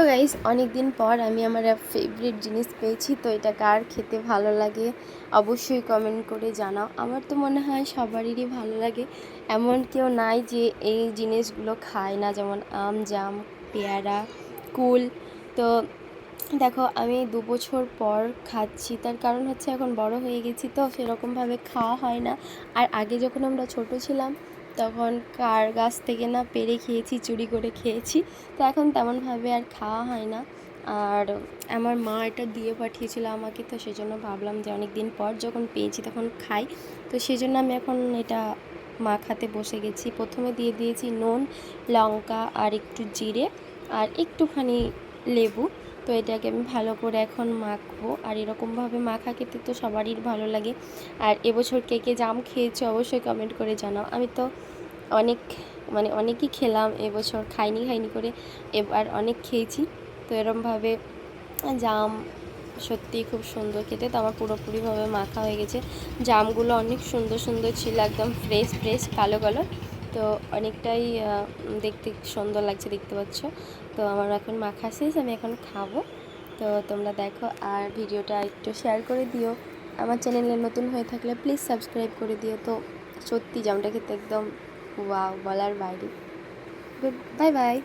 তো গাইস অনেক দিন পর আমি আমার ফেভারিট জিনিস পেয়েছি, তো এটা কার খেতে ভালো লাগে অবশ্যই কমেন্ট করে জানাও। আমার তো মনে হয় সবারই ভালো লাগে। এমন কেউ নাই যে এই জিনিসগুলো খায় না, যেমন আম, জাম, পেয়ারা, কুল। তো দেখো, আমি দু বছর পর খাচ্ছি, তার কারণ হচ্ছে এখন বড় হয়ে গেছি, তো সেরকমভাবে খাওয়া হয় না। আর আগে যখন আমরা ছোট ছিলাম তখন কার গাছ থেকে না পেরে খেয়েছি, চুরি করে খেয়েছি। তো এখন তেমনভাবে আর খাওয়া হয় না। আর আমার মা এটা দিয়ে পাঠিয়েছিল আমাকে, তো সেজন্য ভাবলাম যে অনেক দিন পর যখন পেয়েছি তখন খাই। তো সেজন্য আমি এখন এটা মাখাতে বসে গেছি। প্রথমে দিয়ে দিয়েছি নুন, লঙ্কা আর একটু জিরে আর একটুখানি লেবু। তো এটাকে আমি ভালো করে এখন মাখবো। আর এরকমভাবে মাখা খেতে তো সবারই ভালো লাগে। আর এবছর কে কে জাম খেয়েছে অবশ্যই কমেন্ট করে জানাও। আমি তো অনেক মানে অনেকই খেলাম এবছর, খাইনি খাইনি করে এবার অনেক খেয়েছি। তো এরমভাবে জাম সত্যিই খুব সুন্দর খেতে। তো আমার পুরোপুরিভাবে মাখা হয়ে গেছে। জামগুলো অনেক সুন্দর সুন্দর ছিল, একদম ফ্রেশ ফ্রেশ কালো কালো। তো অনেকটাই দেখতে সুন্দর লাগছে দেখতে পাচ্ছ। তো আমার এখন মাখা শেষ, আমি এখন খাব। তো তোমরা দেখো, আর ভিডিওটা একটু শেয়ার করে দিও। আমার চ্যানেলে নতুন হয়ে থাকলে প্লিজ সাবস্ক্রাইব করে দিও। তো সত্যি জামটা খেতে একদম ওয়াও বলার বাইরে। Bye bye